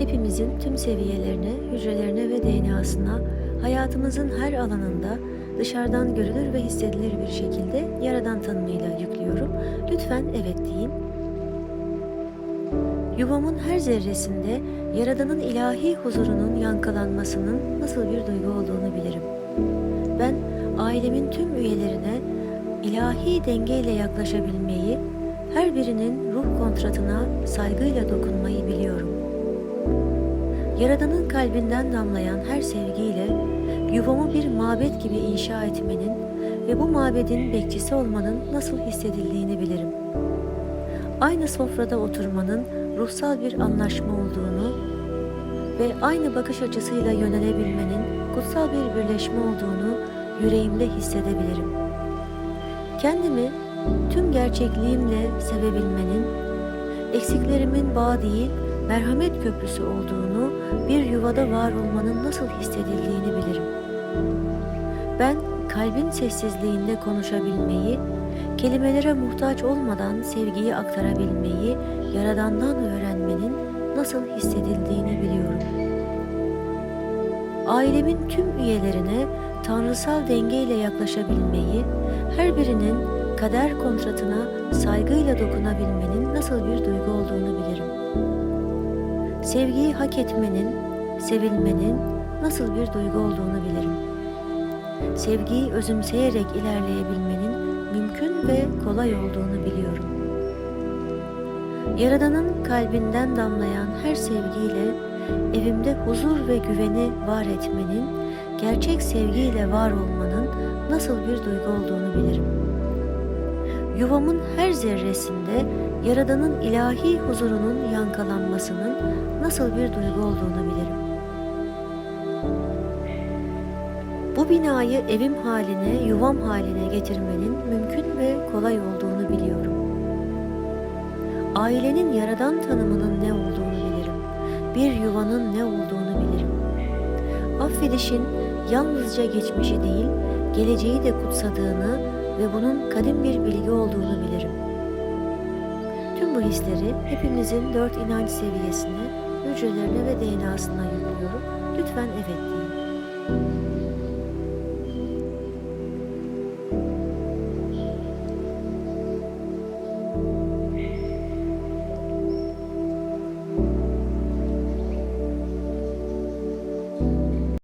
hepimizin tüm seviyelerine, hücrelerine ve DNA'sına, hayatımızın her alanında dışarıdan görülür ve hissedilir bir şekilde Yaradan tanımıyla yüklüyorum. Lütfen evet deyin. Yuvamın her zerresinde Yaradan'ın ilahi huzurunun yankılanmasının nasıl bir duygu olduğunu bilirim. Ben ailemin tüm üyelerine ilahi dengeyle yaklaşabilmeyi, her birinin ruh kontratına saygıyla dokunmayı biliyorum. Yaradan'ın kalbinden damlayan her sevgiyle yuvamı bir mabet gibi inşa etmenin ve bu mabedin bekçisi olmanın nasıl hissedildiğini bilirim. Aynı sofrada oturmanın ruhsal bir anlaşma olduğunu ve aynı bakış açısıyla yönelebilmenin kutsal bir birleşme olduğunu yüreğimde hissedebilirim. Kendimi tüm gerçekliğimle sevebilmenin, eksiklerimin bağ değil, merhamet köprüsü olduğunu, bir yuvada var olmanın nasıl hissedildiğini bilirim. Ben kalbin sessizliğinde konuşabilmeyi, kelimelere muhtaç olmadan sevgiyi aktarabilmeyi, Yaradan'dan öğrenmenin nasıl hissedildiğini biliyorum. Ailemin tüm üyelerine tanrısal dengeyle yaklaşabilmeyi, her birinin kader kontratına saygıyla dokunabilmenin nasıl bir duygu olduğunu bilirim. Sevgiyi hak etmenin, sevilmenin nasıl bir duygu olduğunu bilirim. Sevgiyi özümseyerek ilerleyebilmenin mümkün ve kolay olduğunu biliyorum. Yaradan'ın kalbinden damlayan her sevgiyle evimde huzur ve güveni var etmenin, gerçek sevgiyle var olmanın nasıl bir duygu olduğunu bilirim. Yuvamın her zerresinde Yaradan'ın ilahi huzurunun yankılanmasının nasıl bir duygu olduğunu bilirim. Bu binayı evim haline, yuvam haline getirmenin mümkün ve kolay olduğunu biliyorum. Ailenin yaradan tanımının ne olduğunu bilirim. Bir yuvanın ne olduğunu bilirim. Affedişin yalnızca geçmişi değil, geleceği de kutsadığını ve bunun kadim bir bilgi olduğunu bilirim. Tüm bu hisleri hepimizin dört inanç seviyesine, hücrelerine ve DNA'sına yüklüyorum. Lütfen evet deyin.